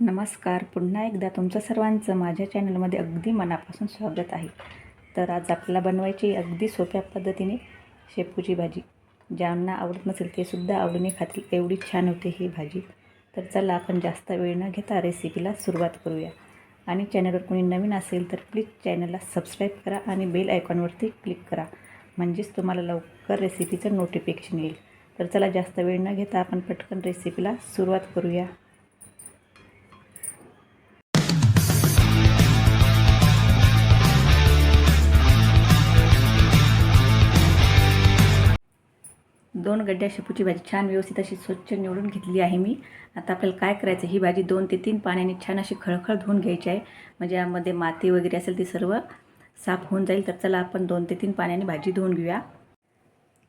नमस्कार. पुन्हा एकदा तुमचं सर्वांचं माझ्या चॅनलमध्ये अगदी मनापासून स्वागत आहे. तर आज आपल्याला बनवायची अगदी सोप्या पद्धतीने शेपूची भाजी. ज्यांना आवडत नसेल ते सुद्धा आवडीने खातील. एवढी छान होते ही भाजी. तर चला आपण जास्त वेळ न घेता रेसिपीला सुरुवात करूया. आणि चॅनलवर कोणी नवीन असेल तर प्लीज चॅनलला सबस्क्राईब करा आणि बेल आयकॉनवरती क्लिक करा. म्हणजेच तुम्हाला लवकर रेसिपीचं नोटिफिकेशन येईल. तर चला जास्त वेळ न घेता आपण पटकन रेसिपीला सुरुवात करूया. दोन गड्ड्या शेपूची भाजी छान व्यवस्थित अशी स्वच्छ निवडून घेतली आहे मी. आता आपल्याला काय करायचं? ही भाजी दोन ते तीन पाण्याने छान अशी खळखळ धुवून घ्यायची आहे. म्हणजे यामध्ये माती वगैरे असेल ती सर्व साफ होऊन जाईल. तर चला आपण दोन ते तीन पाण्याने भाजी धुवून घेऊया.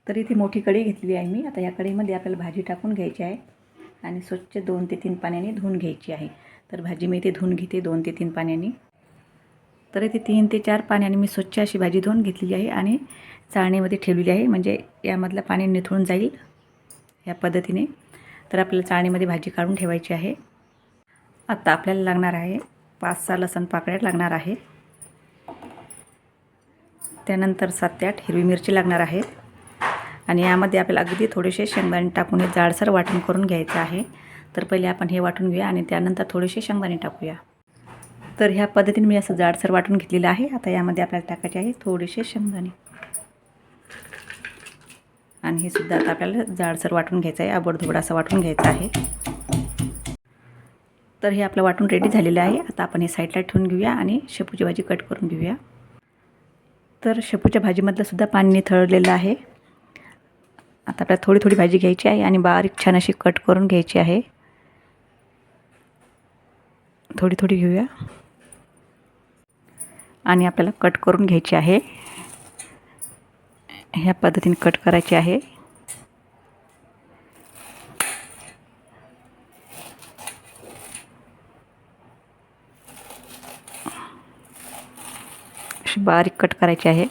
तर इथे मोठी कढी घेतली आहे मी. आता या कढईमध्ये आपल्याला भाजी टाकून घ्यायची आहे आणि स्वच्छ दोन ते तीन पाण्याने धुवून घ्यायची आहे. तर भाजी मी इथे धुवून घेते दोन ते तीन पाण्याने. तर इथे तीन ते चार पाण्याने मी स्वच्छ अशी भाजी धुवून घेतलेली आहे आणि चाळणीमध्ये ठेवलेली आहे. म्हणजे यामधलं पाणी निथळून जाईल या पद्धतीने. तर आपल्याला चाळणीमध्ये भाजी काढून ठेवायची आहे. आत्ता आपल्याला लागणार आहे पाच सहा लसण पाकळ्या लागणार आहे. त्यानंतर सात ते आठ हिरवी मिरची लागणार आहेत आणि यामध्ये आपल्याला अगदी थोडेसे शेंगदाणे टाकून हे जाडसर वाटण करून घ्यायचं आहे. तर पहिले आपण हे वाटून घेऊया आणि त्यानंतर थोडेसे शेंगदाणे टाकूया. तर ह्या पद्धतीने मी असं जाडसर वाटून घेतलेलं आहे. आता यामध्ये आपल्याला टाकायचे आहे थोडेसे शेंगदाणे. आणि हे सुद्धा आता आपल्याला जाडसर वाटून घ्यायचं आहे आबडधोबड असं वाटून घ्यायचं आहे. तर हे आपलं वाटून रेडी झालेलं आहे. आता आपण हे साईडला ठेवून घेऊया आणि शेपूची भाजी कट करून घेऊया. तर शेपूच्या भाजीमधलंसुद्धा पाणी निथळलेलं आहे. आता आपल्याला थोडी थोडी भाजी घ्यायची आहे आणि बारीक छान अशी कट करून घ्यायची आहे. थोडी थोडी घेऊया. आणि आपल्याला कट करून घ्यायची आहे. ह्या पद्धतीने कट आहे. अशी बारीक कट करायची आहे.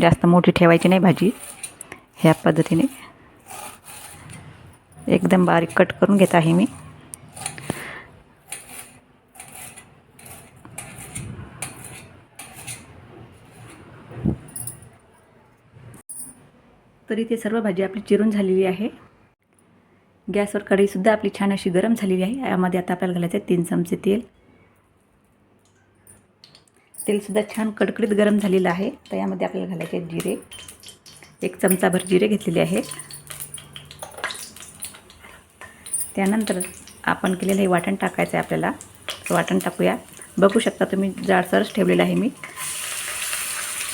जास्त मोठी ठेवायची नाही भाजी. ह्या पद्धतीने. एकदम बारीक कट करून घेत आहे मी. तर इथे सर्व भाजी आपली चिरून झालेली आहे. गॅसवर कढईसुद्धा आपली छान अशी गरम झालेली आहे. यामध्ये आता आपल्याला घालायचं आहे तीन चमचे तेल. तेलसुद्धा छान कडकडीत गरम झालेलं आहे. तर यामध्ये आपल्याला घालायचे आहेत जिरे. एक चमचाभर जिरे घेतलेले आहे. त्यानंतर आपण केलेलं हे वाटण टाकायचं आहे आपल्याला वाटण टाकूया. बघू शकता तुम्ही जाडसरच ठेवलेलं आहे मी.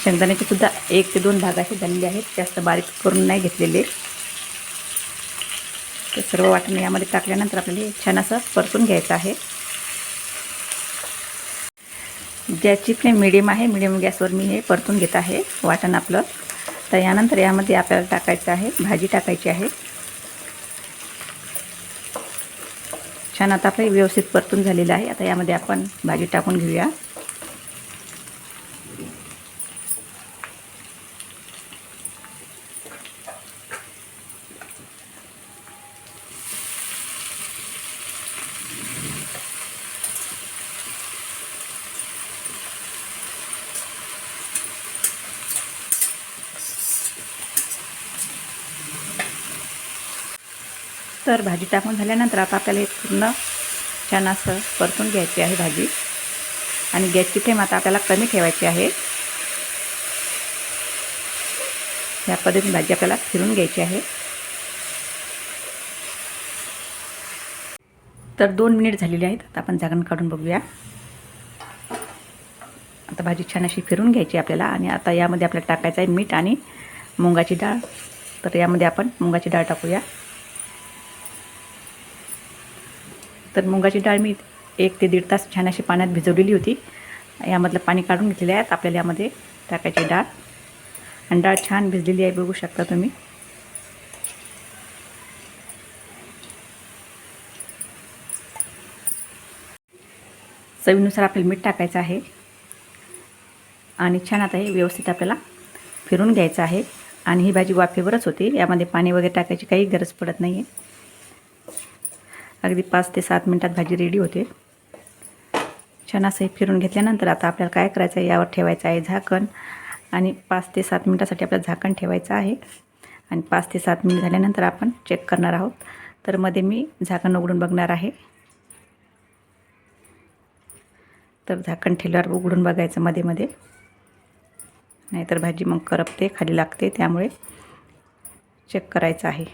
शेंगदाण्याचे सुद्धा एक ते दोन भाग असे झालेले आहेत. जास्त बारीक करून नाही घेतलेले. तर सर्व वाटण यामध्ये टाकल्यानंतर आपल्याला छान असं परतून घ्यायचं आहे. ज्याची फ्लेम मिडियम आहे. मिडियम गॅसवर मी हे परतून घेत आहे. वाटण आपलं. तर यानंतर यामध्ये आपल्याला टाकायचं आहे. भाजी टाकायची आहे. छान आता आपलं व्यवस्थित परतून झालेलं आहे. आता यामध्ये आपण भाजी टाकून घेऊया. तर भाजी टाकून झाल्यानंतर आता आपल्याला हे पूर्ण छान असं परतून घ्यायची आहे भाजी. आणि गॅसची फ्लेम आता आपल्याला कमी ठेवायची आहे. या पद्धतीने भाजी आपल्याला फिरून घ्यायची आहे. तर दोन मिनिट झालेले आहेत. आता आपण झाकण काढून बघूया. आता भाजी छान अशी फिरून घ्यायची आपल्याला. आणि आता यामध्ये आपल्याला टाकायचं आहे मीठ आणि मुगाची डाळ. तर यामध्ये आपण मुगाची डाळ टाकूया. तर मुगाची डाळ मी एक ते दीड तास छान अशी पाण्यात भिजवलेली होती. यामधलं पाणी काढून घेतलेलं आहे. आपल्याला यामध्ये टाकायची डाळ. आणि डाळ छान भिजलेली आहे बघू शकता तुम्ही. चवीनुसार आपल्याला मीठ टाकायचं आहे. आणि छान आता हे व्यवस्थित आपल्याला फिरून घ्यायचं आहे. आणि ही भाजी वाफेवरच होती. यामध्ये पाणी वगैरे टाकायची काही गरज पडत नाही आहे अगदी पाच ते सात मिनटात भाजी रेडी होते. छान असं हे फिरून घेतल्यानंतर आता आपल्याला काय करायचं आहे? यावर ठेवायचं आहे झाकण. आणि पाच ते सात मिनटासाठी आपल्याला झाकण ठेवायचं आहे. आणि पाच ते सात मिनिट झाल्यानंतर आपण चेक करणार आहोत. तर मध्ये मी झाकण उघडून बघणार आहे. तर झाकण ठेवल्यावर उघडून बघायचं मध्ये मध्ये. नाहीतर भाजी मग करपते खाली लागते. त्यामुळे चेक करायचं आहे.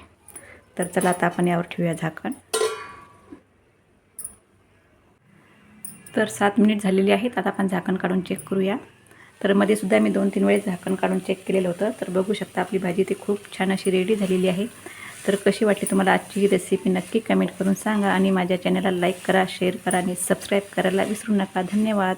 तर चला आता आपण यावर ठेवूया झाकण. तर सात मिनिट झालेली आहेत. आता आपण झाकण काढून चेक करूया. तर मध्ये सुद्धा मी दोन तीन वेळेस झाकण काढून चेक केलेलं होतं. तर बघू शकता आपली भाजी ती खूप छान अशी रेडी झालेली आहे. तर कशी वाटली तुम्हाला आजची ही रेसिपी नक्की कमेंट करून सांगा आणि माझ्या चॅनलला लाईक करा शेअर करा आणि सबस्क्राईब करायला विसरू नका. धन्यवाद.